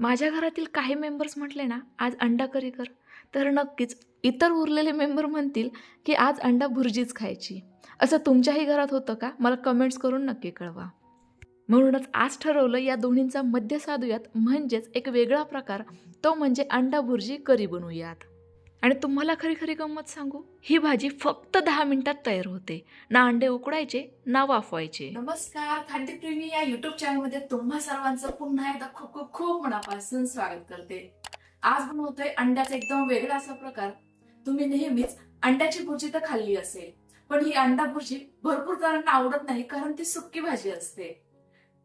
माझ्या घरातील काही मेंबर्स म्हटले ना आज अंडा करी कर. तर नक्कीच इतर उरलेले मेंबर म्हणतील की आज अंडा भुर्जीच खायची. असं तुमच्याही घरात होतं का? मला कमेंट्स करून नक्की कळवा. म्हणूनच आज ठरवलं या दोन्हींचा मध्य साधूयात. म्हणजेच एक वेगळा प्रकार तो म्हणजे अंडा भुर्जी करी बनवूयात. आणि तुम्हाला खरी खरी गंमत सांगू? ही भाजी फक्त दहा मिनिटात तयार होते. ना अंडे उकडायचे ना वाफवायचे. नमस्कार खाद्यप्रेमी या युट्यूब चॅनलमध्ये तुम्हा सर्वांचं पुन्हा एकदा खूप खूप खूप मनापासून स्वागत करते. आज बनवतोय अंड्याचा एकदम वेगळा असा प्रकार. तुम्ही नेहमीच अंड्याची भुर्जी तर खाल्ली असेल पण ही अंडा भुर्जी भरपूर जणांना आवडत नाही कारण ती सुक्की भाजी असते.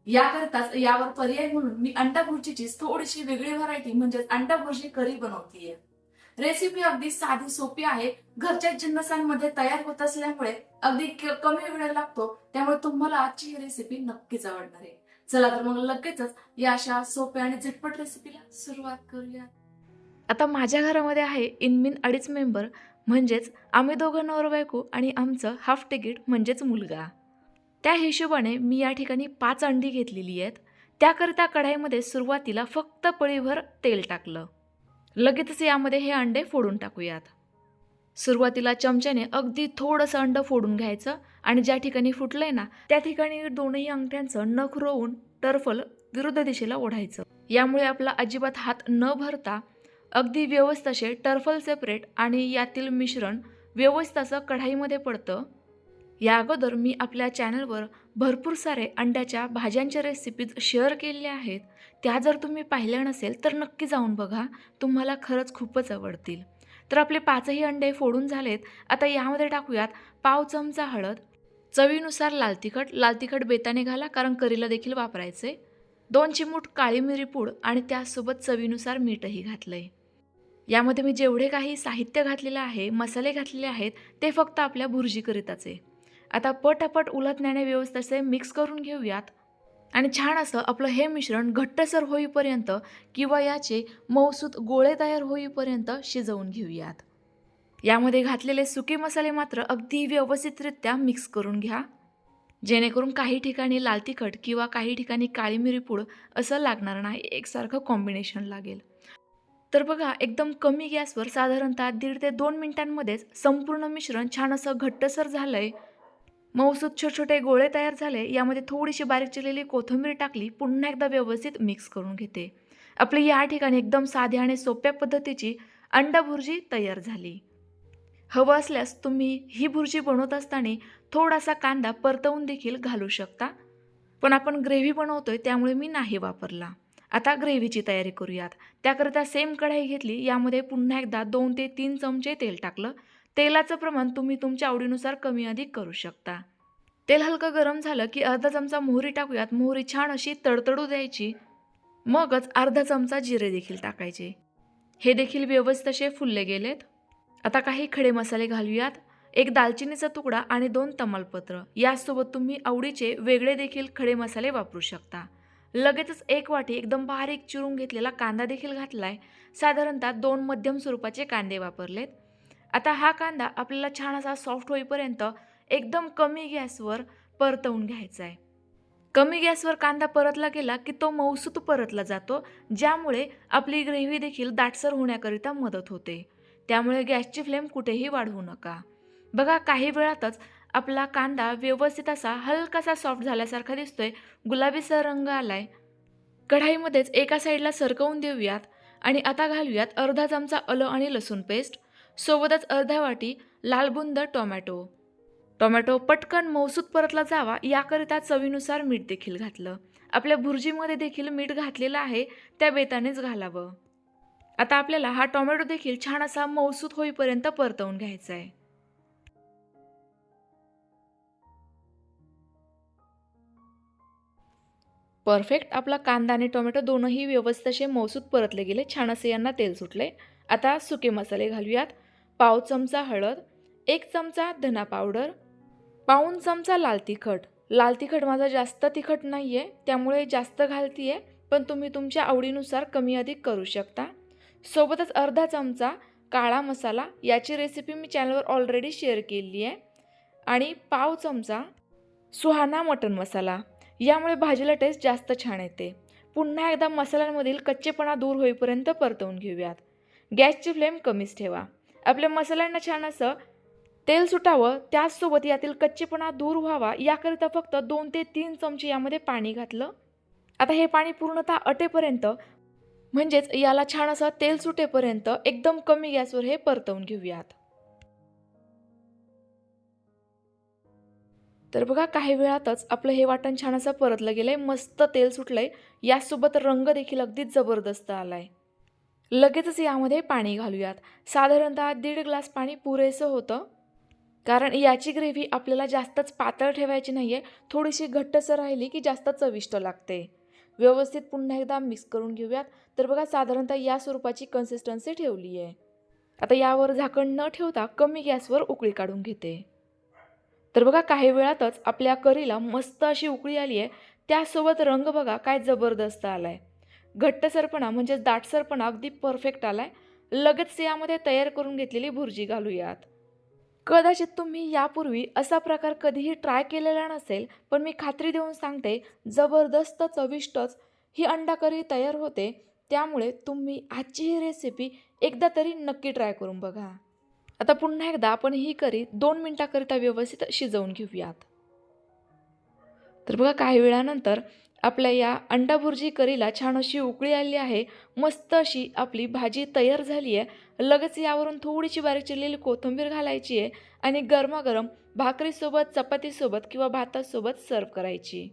याकरताच यावर पर्याय म्हणून मी अंडा भुर्जीची थोडीशी वेगळी व्हरायटी म्हणजेच अंडा भुर्जी करी बनवतीये. रेसिपी अगदी साधी सोपी आहे. घरच्या जिन्नसांमध्ये तयार होत असल्यामुळे अगदी कमी वेळ लागतो. त्यामुळे तुम्हाला आजची ही रेसिपी नक्कीच आवडणार आहे. चला तर मग लगेचच या अशा सोप्या आणि झटपट रेसिपीला सुरुवात करूया. आता माझ्या घरामध्ये आहे इनमिन अडीच मेंबर म्हणजेच आम्ही दोघं नवर बायको आणि आमचं हाफ तिकीट म्हणजेच मुलगा. त्या हिशोबाने मी या ठिकाणी पाच अंडी घेतलेली आहेत. त्याकरिता कढाईमध्ये सुरुवातीला फक्त पळीभर तेल टाकलं. लगेचच यामध्ये हे अंडे फोडून टाकूयात. सुरुवातीला चमच्याने अगदी थोडंसं अंड फोडून घ्यायचं आणि ज्या ठिकाणी फुटलंय ना त्या ठिकाणी दोनही अंगठ्यांचं नख रोवून टर्फल विरुद्ध दिशेला ओढायचं. यामुळे आपला अजिबात हात न भरता अगदी व्यवस्थाशे टर्फल सेपरेट आणि यातील मिश्रण व्यवस्थाचं कढाईमध्ये पडतं. या अगोदर मी आपल्या चॅनलवर भरपूर सारे अंड्याच्या भाज्यांच्या रेसिपीज शेअर केलेल्या आहेत. त्या जर तुम्ही पाहिल्या नसेल तर नक्की जाऊन बघा. तुम्हाला खरंच खूपच आवडतील. तर आपले पाचही अंडे फोडून झालेत. आता यामध्ये टाकूयात पाव चमचा हळद. चवीनुसार लाल तिखट. लाल तिखट बेताने घाला कारण करीला देखील वापरायचे. दोन चिमूट काळी मिरी पूड आणि त्यासोबत चवीनुसार मीठही घातलं आहे यामध्ये मी जेवढे काही साहित्य घातलेलं आहे मसाले घातलेले आहेत ते फक्त आपल्या भुर्जीकरिताचे. आता पटापट उलटण्याने व्यवस्थित असे मिक्स करून घेऊयात. आणि छान असं आपलं हे मिश्रण घट्टसर होईपर्यंत किंवा याचे मौसूत गोळे तयार होईपर्यंत शिजवून घेऊयात. यामध्ये घातलेले सुके मसाले मात्र अगदी व्यवस्थितरित्या मिक्स करून घ्या. जेणेकरून काही ठिकाणी लाल तिखट किंवा काही ठिकाणी काळी मिरी पूड असं लागणार नाही एकसारखं कॉम्बिनेशन लागेल. तर बघा एकदम कमी गॅसवर साधारणतः दीड ते दोन मिनिटांमध्येच संपूर्ण मिश्रण छान असं घट्टसर झालं आहे मऊसूत छोटे छोटे गोळे तयार झाले यामध्ये थोडीशी बारीक चिरलेली कोथिंबीर टाकली पुन्हा एकदा व्यवस्थित मिक्स करून घेते. आपली या ठिकाणी एकदम साध्या आणि सोप्या पद्धतीची अंडा भुर्जी तयार झाली. हवं असल्यास तुम्ही ही भुर्जी बनवत असताना थोडासा कांदा परतवून देखील घालू शकता. पण आपण ग्रेव्ही बनवतोय त्यामुळे मी नाही वापरला. आता ग्रेव्हीची तयारी करूयात. त्याकरिता सेम कढाई घेतली यामध्ये पुन्हा एकदा दोन ते तीन चमचे तेल टाकलं. तेलाचं प्रमाण तुम्ही तुमच्या आवडीनुसार कमी अधिक करू शकता. तेल हलकं गरम झालं की अर्धा चमचा मोहरी टाकूयात. मोहरी छान अशी तडतडू द्यायची. मगच अर्धा चमचा जिरे देखील टाकायचे. हे देखील व्यवस्थित असे फुलले गेलेत. आता काही खडे मसाले घालूयात. एक दालचिनीचा तुकडा आणि दोन तमालपत्र. यासोबत तुम्ही आवडीचे वेगळे देखील खडे मसाले वापरू शकता. लगेचच एक वाटी एकदम बारीक चिरून घेतलेला कांदा देखील घातलाय. साधारणतः दोन मध्यम स्वरूपाचे कांदे वापरलेत. आता हा कांदा आपल्याला छान असा सॉफ्ट होईपर्यंत एकदम कमी गॅसवर परतवून घ्यायचा आहे. कमी गॅसवर कांदा परतला गेला की तो मऊसूत परतला जातो ज्यामुळे आपली ग्रेव्ही देखील दाटसर होण्याकरिता मदत होते. त्यामुळे गॅसची फ्लेम कुठेही वाढवू नका. बघा काही वेळातच आपला कांदा व्यवस्थित असा हलकासा सॉफ्ट झाल्यासारखा दिसतोय. गुलाबीचा रंग आलाय. कढाईमध्येच एका साईडला सरकवून देऊयात आणि आता घालूयात अर्धा चमचा आलं आणि लसूण पेस्ट सोबतच अर्धा वाटी लालबुंद टोमॅटो. टोमॅटो पटकन मौसूद परतला जावा याकरिता चवीनुसार मीठ देखील घातलं. आपल्या भुर्जीमध्ये देखील मीठ घातलेलं आहे त्या बेतानेच घालावं. आता आपल्याला हा टोमॅटो देखील छान असा मौसूद होईपर्यंत परतवून घ्यायचा आहे परफेक्ट आपला कांदा आणि टोमॅटो दोनही व्यवस्थित असे मौसूत परतले गेले छान असे यांना तेल सुटले. आता सुके मसाले घालूयात. पाव चमचा हळद एक चमचा धना पावडर पाऊन चमचा लाल तिखट. लाल तिखट माझा जास्त तिखट नाही आहे त्यामुळे जास्त घालती आहे पण तुम्ही तुमच्या आवडीनुसार कमी अधिक करू शकता. सोबतच अर्धा चमचा काळा मसाला याची रेसिपी मी चॅनलवर ऑलरेडी शेअर केली आहे आणि पाव चमचा सुहाना मटन मसाला यामुळे भाजीला टेस्ट जास्त छान येते. पुन्हा एकदा मसाल्यांमधील कच्चेपणा दूर होईपर्यंत परतवून घेऊयात. गॅसची फ्लेम कमीच ठेवा. आपल्या मसाल्यांना छान असं तेल सुटावं त्याचसोबत यातील कच्चेपणा दूर व्हावा याकरिता फक्त दोन ते तीन चमचे यामध्ये पाणी घातलं. आता हे पाणी पूर्णतः अटेपर्यंत म्हणजेच याला छान असं तेल सुटेपर्यंत एकदम कमी गॅसवर हे परतवून घेऊयात. तर बघा काही वेळातच आपलं हे वाटण छान असं परतलं गेलंय मस्त तेल सुटलंय यासोबत रंग देखील अगदी जबरदस्त आलाय. लगेचच यामध्ये पाणी घालूयात. साधारणतः दीड ग्लास पाणी पुरेसं होतं. कारण याची ग्रेव्ही आपल्याला जास्तच पातळ ठेवायची नाही आहे थोडीशी घट्टसर राहिली की जास्त चविष्ट लागते. व्यवस्थित पुन्हा एकदा मिक्स करून घेऊयात. तर बघा साधारणतः या स्वरूपाची कन्सिस्टन्सी ठेवली आहे आता यावर झाकण न ठेवता कमी गॅसवर उकळी काढून घेते. तर बघा काही वेळातच आपल्या करीला मस्त अशी उकळी आली आहे त्यासोबत रंग बघा काय जबरदस्त आला आहे घट्टसरपणा म्हणजेच दाटसरपणा अगदी परफेक्ट आला आहे लगेच यामध्ये तयार करून घेतलेली भुर्जी घालूयात. कदाचित तुम्ही यापूर्वी असा प्रकार कधीही ट्राय केलेला नसेल पण मी खात्री देऊन सांगते जबरदस्त चविष्टच ही अंडा करी तयार होते. त्यामुळे तुम्ही आजची ही रेसिपी एकदा तरी नक्की ट्राय करून बघा. आता पुन्हा एकदा आपण ही करी दोन मिनटाकरिता व्यवस्थित शिजवून घेऊयात. तर बघा काही वेळानंतर आपल्या या अंडाभुर्जी करीला छान अशी उकळी आली आहे. मस्त अशी आपली भाजी तयार झाली आहे. लगेच यावरून थोडीशी बारीक चिरलेली कोथिंबीर घालायची आहे आणि गरमागरम भाकरीसोबत चपातीसोबत किंवा भातासोबत सर्व करायची.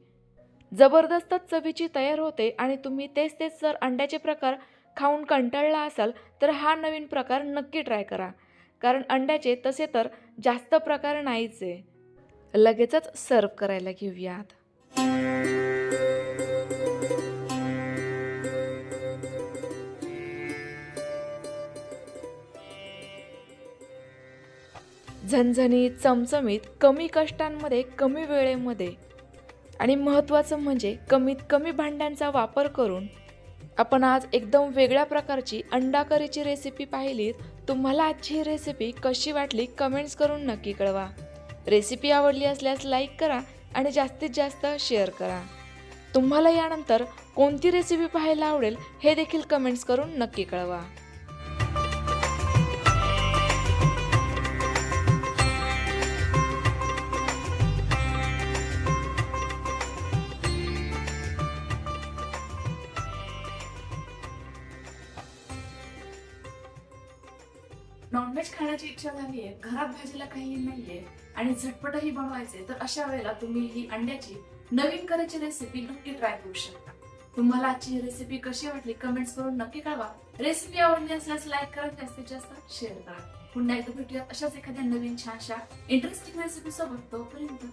जबरदस्त चवीची तयार होते आणि तुम्ही तेच तेच जर अंड्याचे प्रकार खाऊन कंटाळला असाल तर हा नवीन प्रकार नक्की ट्राय करा. कारण अंड्याचे तसे तर जास्त प्रकार नाहीच. आहे लगेचच सर्व करायला घेऊयात. झणझणीत चमचमीत कमी कष्टांमध्ये कमी वेळेमध्ये. आणि महत्त्वाचं म्हणजे कमीत कमी भांड्यांचा वापर करून आपण आज एकदम वेगळ्या प्रकारची अंडाकरीची रेसिपी पाहिलीत तुम्हाला आजची ही रेसिपी कशी वाटली? कमेंट्स करून नक्की कळवा. रेसिपी आवडली असल्यास लाईक करा. आणि जास्तीत जास्त शेअर करा. तुम्हाला यानंतर कोणती रेसिपी पाहायला आवडेल हे देखील कमेंट्स करून नक्की कळवा. नॉनव्हेज खाण्याची इच्छा झाली आहे घरात भाजीला काही नाहीये. आणि झटपटही बनवायचे तर अशा वेळेला तुम्ही ही अंड्याची नवीन करायची रेसिपी नक्की ट्राय करू शकता. तुम्हाला आजची रेसिपी कशी वाटली कमेंट्स करून नक्की कळवा. रेसिपी आवडली असल्यास लाईक करा जास्तीत जास्त शेअर करा. पुन्हा एकदा भेटूया अशाच एखाद्या नवीन छानशा इंटरेस्टिंग रेसिपी सोबत. तोपर्यंत